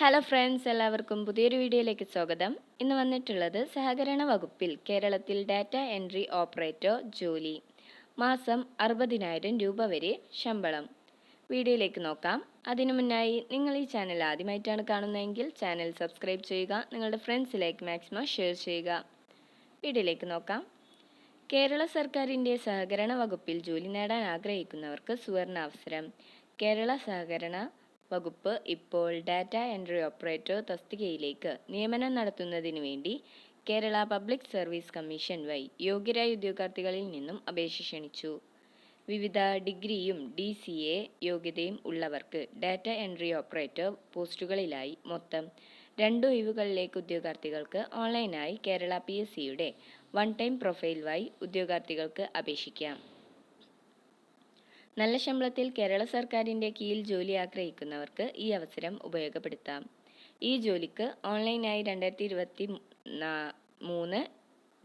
Hello friends എല്ലാവർക്കും പുതിയൊരു വീഡിയോയിലേക്ക് സ്വാഗതം. ഇന്ന് വന്നിട്ടുള്ളത് സഹകരണ വകുപ്പിൽ കേരളത്തിൽ ഡാറ്റ എൻട്രി ഓപ്പറേറ്റർ ജോലി. മാസം അറുപതിനായിരം രൂപ വരെ ശമ്പളം. വീഡിയോയിലേക്ക് നോക്കാം. അതിനു മുന്നായി നിങ്ങൾ ഈ ചാനൽ ആദ്യമായിട്ടാണ് കാണുന്നതെങ്കിൽ ചാനൽ സബ്സ്ക്രൈബ് ചെയ്യുക നിങ്ങളുടെ ഫ്രണ്ട്സിലേക്ക് മാക്സിമം ഷെയർ ചെയ്യുക. വീഡിയോയിലേക്ക് നോക്കാം. കേരള സർക്കാരിന്റെ സഹകരണ വകുപ്പിൽ ജോലി നേടാൻ ആഗ്രഹിക്കുന്നവർക്ക് സുവർണ അവസരം. കേരള സഹകരണ വകുപ്പ് ഇപ്പോൾ ഡാറ്റ എൻട്രി ഓപ്പറേറ്റർ തസ്തികയിലേക്ക് നിയമനം നടത്തുന്നതിന് വേണ്ടി Kerala public service commission via യോഗ്യരായ ഉദ്യോഗാർത്ഥികളിൽ നിന്നും അപേക്ഷ ക്ഷണിച്ചു. വിവിധ ഡിഗ്രിയും ഡി സി എ യോഗ്യതയും ഉള്ളവർക്ക് ഡാറ്റ എൻട്രി ഓപ്പറേറ്റർ പോസ്റ്റുകളിലായി മൊത്തം രണ്ട് ഒഴിവുകളിലേക്ക് ഉദ്യോഗാർത്ഥികൾക്ക് ഓൺലൈനായി കേരള പി എസ് സിയുടെ വൺ ടൈം പ്രൊഫൈൽ വഴി ഉദ്യോഗാർത്ഥികൾക്ക് അപേക്ഷിക്കാം. നല്ല ശമ്പളത്തിൽ കേരള സർക്കാരിന്റെ കീഴിൽ ജോലി ആഗ്രഹിക്കുന്നവർക്ക് ഈ അവസരം ഉപയോഗപ്പെടുത്താം. ഈ ജോലിക്ക് ഓൺലൈനായി രണ്ടായിരത്തി ഇരുപത്തി മൂന്ന്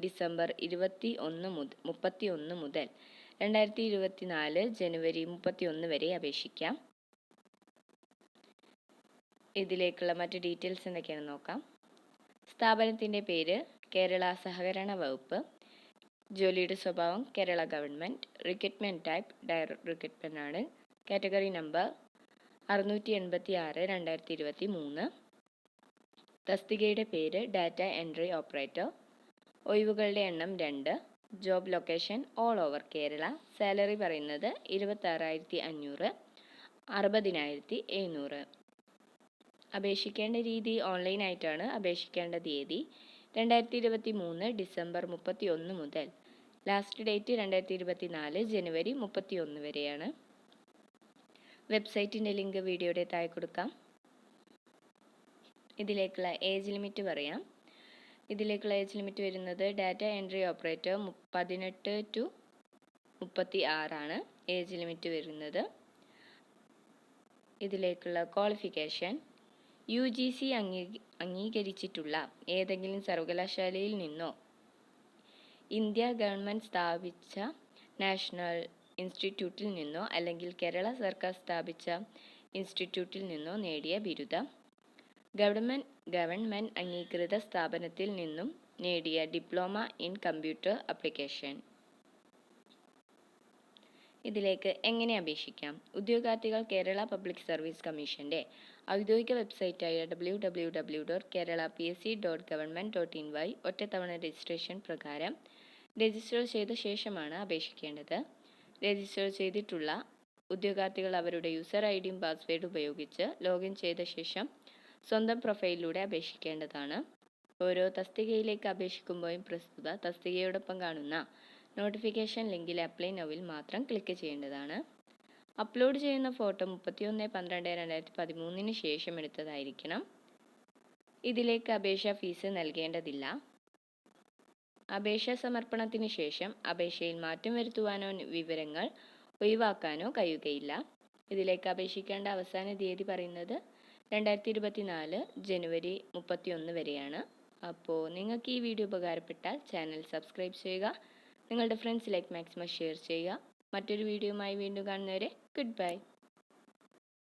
ഡിസംബർ ഇരുപത്തി ഒന്ന് മുതൽ മുപ്പത്തി ഒന്ന് മുതൽ രണ്ടായിരത്തി ഇരുപത്തി നാല് ജനുവരി മുപ്പത്തി ഒന്ന് വരെ അപേക്ഷിക്കാം. ഇതിലേക്കുള്ള മറ്റ് ഡീറ്റെയിൽസ് എന്തൊക്കെയാണെന്ന് നോക്കാം. സ്ഥാപനത്തിന്റെ പേര് കേരള സഹകരണ വകുപ്പ്. ജോലിയുടെ സ്വഭാവം Kerala government. Recruitment type direct recruitment ആണ്. കാറ്റഗറി നമ്പർ അറുന്നൂറ്റി എൺപത്തി ആറ് രണ്ടായിരത്തി ഇരുപത്തി മൂന്ന് തസ്തികയുടെ പേര് ഡാറ്റ എൻട്രി ഓപ്പറേറ്റർ ഒഴിവുകളുടെ എണ്ണം രണ്ട്. Job location all over Kerala. Salary പറയുന്നത് ഇരുപത്താറായിരത്തി അഞ്ഞൂറ് അറുപതിനായിരത്തി എഴുന്നൂറ് അപേക്ഷിക്കേണ്ട രീതി ഓൺലൈനായിട്ടാണ് അപേക്ഷിക്കേണ്ട തീയതി. രണ്ടായിരത്തി ഇരുപത്തി മൂന്ന് ഡിസംബർ മുപ്പത്തി ഒന്ന് മുതൽ. ലാസ്റ്റ് ഡേറ്റ് രണ്ടായിരത്തി ഇരുപത്തി നാല് ജനുവരി മുപ്പത്തി ഒന്ന് വരെയാണ്. വെബ്സൈറ്റിന്റെ ലിങ്ക് വീഡിയോയുടെ താഴെ കൊടുക്കാം. ഇതിലേക്കുള്ള ഏജ് ലിമിറ്റ് പറയാം. ഇതിലേക്കുള്ള ഏജ് ലിമിറ്റ് വരുന്നത് ഡാറ്റ എൻട്രി ഓപ്പറേറ്റർ പതിനെട്ട് ടു മുപ്പത്തി ആറാണ് ഏജ് ലിമിറ്റ് വരുന്നത്. ഇതിലേക്കുള്ള ക്വാളിഫിക്കേഷൻ യു ജി സി അംഗീ അംഗീകരിച്ചിട്ടുള്ള ഏതെങ്കിലും സർവകലാശാലയിൽ നിന്നോ? ഇന്ത്യ ഗവൺമെന്റ് സ്ഥാപിച്ച നാഷണൽ ഇൻസ്റ്റിറ്റ്യൂട്ടിൽ നിന്നോ അല്ലെങ്കിൽ കേരള സർക്കാർ സ്ഥാപിച്ച ഇൻസ്റ്റിറ്റ്യൂട്ടിൽ നിന്നോ നേടിയ ബിരുദം? ഗവൺമെന്റ് ഗവൺമെന്റ് അംഗീകൃത സ്ഥാപനത്തിൽ നിന്നും നേടിയ ഡിപ്ലോമ ഇൻ കമ്പ്യൂട്ടർ അപ്ലിക്കേഷൻ. ഇതിലേക്ക് എങ്ങനെ അപേക്ഷിക്കാം? ഉദ്യോഗാർത്ഥികൾ കേരള പബ്ലിക് സർവീസ് കമ്മീഷന്റെ ഔദ്യോഗിക വെബ്സൈറ്റായ W W W dot Kerala P S C dot government dot in Y ഒറ്റത്തവണ രജിസ്ട്രേഷൻ പ്രകാരം രജിസ്റ്റർ ചെയ്ത ശേഷമാണ് അപേക്ഷിക്കേണ്ടത്. രജിസ്റ്റർ ചെയ്തിട്ടുള്ള ഉദ്യോഗാർത്ഥികൾ അവരുടെ യൂസർ ഐ ഡിയും പാസ്വേഡും ഉപയോഗിച്ച് ലോഗിൻ ചെയ്ത ശേഷം സ്വന്തം പ്രൊഫൈലിലൂടെ അപേക്ഷിക്കേണ്ടതാണ്. ഓരോ തസ്തികയിലേക്ക് അപേക്ഷിക്കുമ്പോഴും പ്രസ്തുത തസ്തികയോടൊപ്പം കാണുന്ന നോട്ടിഫിക്കേഷൻ ലിങ്കിൽ അപ്ലൈ നൗവിൽ മാത്രം ക്ലിക്ക് ചെയ്യേണ്ടതാണ്. അപ്ലോഡ് ചെയ്യുന്ന ഫോട്ടോ മുപ്പത്തിയൊന്ന് പന്ത്രണ്ട് രണ്ടായിരത്തി പതിമൂന്നിന് ശേഷം എടുത്തതായിരിക്കണം. ഇതിലേക്ക് അപേക്ഷ ഫീസ് നൽകേണ്ടതില്ല. അപേക്ഷ സമർപ്പണത്തിന് ശേഷം അപേക്ഷയിൽ മാറ്റം വരുത്തുവാനോ വിവരങ്ങൾ ഒഴിവാക്കാനോ കഴിയുകയില്ല. ഇതിലേക്ക് അപേക്ഷിക്കേണ്ട അവസാന തീയതി പറയുന്നത് രണ്ടായിരത്തി ഇരുപത്തിനാല് ജനുവരി മുപ്പത്തിയൊന്ന് വരെയാണ്. അപ്പോൾ നിങ്ങൾക്ക് ഈ വീഡിയോ ഉപകാരപ്പെട്ടാൽ ചാനൽ സബ്സ്ക്രൈബ് ചെയ്യുക. നിങ്ങളുടെ ഫ്രണ്ട്സിലേക്ക് മാക്സിമം ഷെയർ ചെയ്യുക. മറ്റൊരു വീഡിയോയുമായി വീണ്ടും കാണുന്നവരെ ഗുഡ് ബൈ